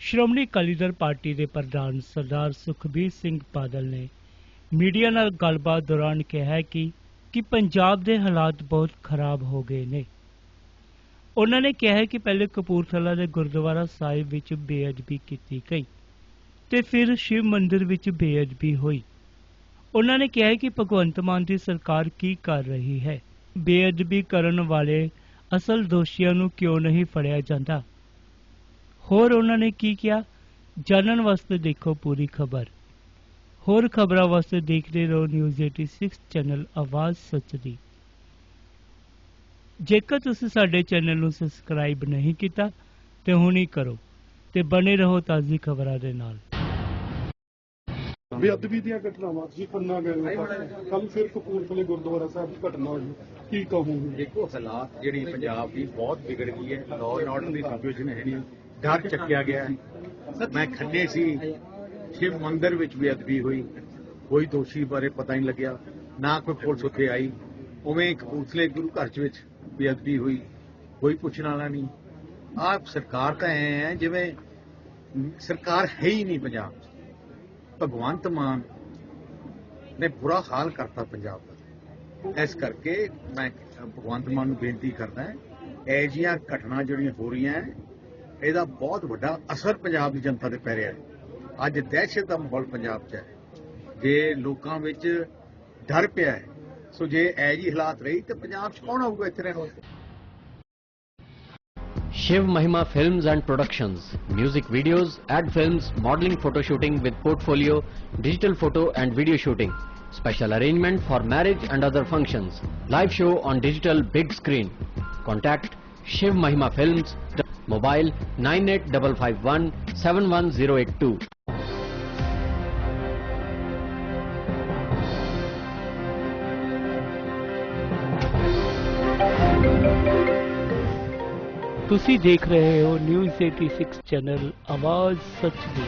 Shiromani Akali Dal party ਦੇ ਪ੍ਰਧਾਨ ਸਰਦਾਰ ਸੁਖਬੀਰ ਸਿੰਘ ਬਾਦਲ ਨੇ ਮੀਡੀਆ ਨਾਲ ਗੱਲਬਾਤ ਦੌਰਾਨ ਕਿਹਾ ਕਿ ਕਿ ਪੰਜਾਬ ਦੇ ਹਾਲਾਤ ਬਹੁਤ ਖਰਾਬ ਹੋ ਗਏ ਨੇ। ਉਹਨਾਂ ਨੇ ਕਿਹਾ ਕਿ ਪਹਿਲੇ ਕਪੂਰਥਲਾ ਦੇ ਗੁਰਦੁਆਰਾ ਸਾਹਿਬ ਵਿੱਚ ਬੇਅਦਬੀ ਕੀਤੀ ਗਈ ਤੇ ਫਿਰ ਸ਼ਿਵ ਮੰਦਿਰ ਵਿੱਚ ਬੇਅਦਬੀ ਹੋਈ। ਉਹਨਾਂ ਨੇ ਕਿਹਾ ਕਿ ਭਗਵੰਤ ਮਾਨ ਦੀ ਸਰਕਾਰ ਕੀ ਕਰ ਰਹੀ ਹੈ? ਬੇਅਦਬੀ ਕਰਨ ਵਾਲੇ ਅਸਲ ਦੋਸ਼ੀਆਂ ਨੂੰ ਕਿਉਂ ਨਹੀਂ ਫੜਿਆ ਜਾਂਦਾ? ਹੋਰ ਉਹਨਾਂ ਨੇ ਕੀ ਕਿਹਾ? ਜਾਣਨ ਵਾਸਤੇ ਦੇਖੋ ਪੂਰੀ ਖਬਰ। ਹੋਰ ਖਬਰਾਂ ਵਾਸਤੇ ਦੇਖਦੇ ਰਹੋ ਨਿਊਜ਼ 86 ਚੈਨਲ ਆਵਾਜ਼ ਸੱਚ ਦੀ ਜੇਕਰ ਤੁਸੀਂ ਸਾਡੇ ਚੈਨਲ ਨੂੰ ਸਬਸਕ੍ਰਾਈਬ ਨਹੀਂ ਕੀਤਾ ਤੇ ਹੁਣੀ ਕਰੋ ਤੇ ਬਣੇ ਰਹੋ ਤਾਜ਼ੀ ਖਬਰਾਂ ਦੇ ਨਾਲ। ਬੇਅਦਬੀ ਦੀਆਂ ਘਟਨਾਵਾਂ ਜੀ ਪੰਨਾ ਗਏ ਕੱਲ ਫਿਰ ਕਪੂਰਥਲੇ ਗੁਰਦੁਆਰਾ ਸਾਹਿਬ ਦੀ ਘਟਨਾ ਹੋਈ। ਕੀ ਕਹੋਗੇ? ਦੇਖੋ ਹਾਲਾਤ ਜਿਹੜੀ ਪੰਜਾਬ ਦੀ ਬਹੁਤ ਵਿਗੜ ਗਈ ਹੈ। ਲਾਅ ਐਂਡ ਆਰਡਰ ਦੀ ਸਿਚੁਏਸ਼ਨ ਹੈ ਨਹੀਂ ਡਰ ਚੱਕਿਆ ਗਿਆ। ਮੈਂ ਖੰਨੇ ਸੀ। ਸ਼ਿਵ ਮੰਦਿਰ ਵਿੱਚ ਵੀ ਅਦਬੀ ਹੋਈ। ਕੋਈ ਦੋਸ਼ੀ ਬਾਰੇ ਪਤਾ ਨਹੀਂ ਲੱਗਿਆ। ਨਾ ਕੋਈ ਪੁਲਿਸ ਉੱਥੇ ਆਈ। ਉਵੇਂ ਕਪੂਰਥਲੇ ਗੁਰੂ ਘਰ ਚ ਵਿੱਚ ਵੀ ਅਦਬੀ ਹੋਈ। ਕੋਈ ਪੁੱਛਣ ਵਾਲਾ ਨਹੀਂ। ਆਪ ਸਰਕਾਰ ਤਾਂ ਐ ਹੈ, ਜਿਵੇਂ ਸਰਕਾਰ ਹੈ ਹੀ ਨਹੀਂ ਪੰਜਾਬ ਭਗਵੰਤ ਮਾਨ ਨੇ ਬੁਰਾ ਹਾਲ ਕਰਤਾ ਪੰਜਾਬ ਦਾ। ਇਸ ਕਰਕੇ ਮੈਂ ਭਗਵੰਤ ਮਾਨ ਨੂੰ ਬੇਨਤੀ ਕਰਦਾ ਹਾਂ, ਇਹ ਜੀਆਂ ਘਟਨਾ ਜਿਹੜੀਆਂ ਹੋ ਰਹੀਆਂ ਇਹਦਾ ਬਹੁਤ ਵੱਡਾ ਅਸਰ ਪੰਜਾਬ ਦੀ ਜਨਤਾ ਤੇ ਪੈ ਰਿਹਾ ਹੈ ਅੱਜ ਦਹਿਸ਼ਤ ਦਾ ਮਾਹੌਲ ਪੰਜਾਬ 'ਚ ਹੈ ਜੇ ਲੋਕਾਂ ਵਿੱਚ ਡਰ ਪਿਆ ਹੈ ਸੋ ਜੇ ਐ ਜੀ ਹਾਲਾਤ ਰਹੀ ਤੇ ਪੰਜਾਬ 'ਚ ਕੌਣ ਆਊਗਾ ਇੱਥੇ ਰਹਿਣ ਵਾਸਤੇ Shiv Mahima films and productions music videos ad films modelling photo shooting with portfolio digital photo and video shooting special arrangement for marriage and other functions. Live show on digital big screen. Contact Shiv Mahima Films. Mobile 98551 71082. ਤੁਸੀਂ ਦੇਖ ਰਹੇ ਹੋ news 86 channel ਆਵਾਜ਼ ਸੱਚ ਦੀ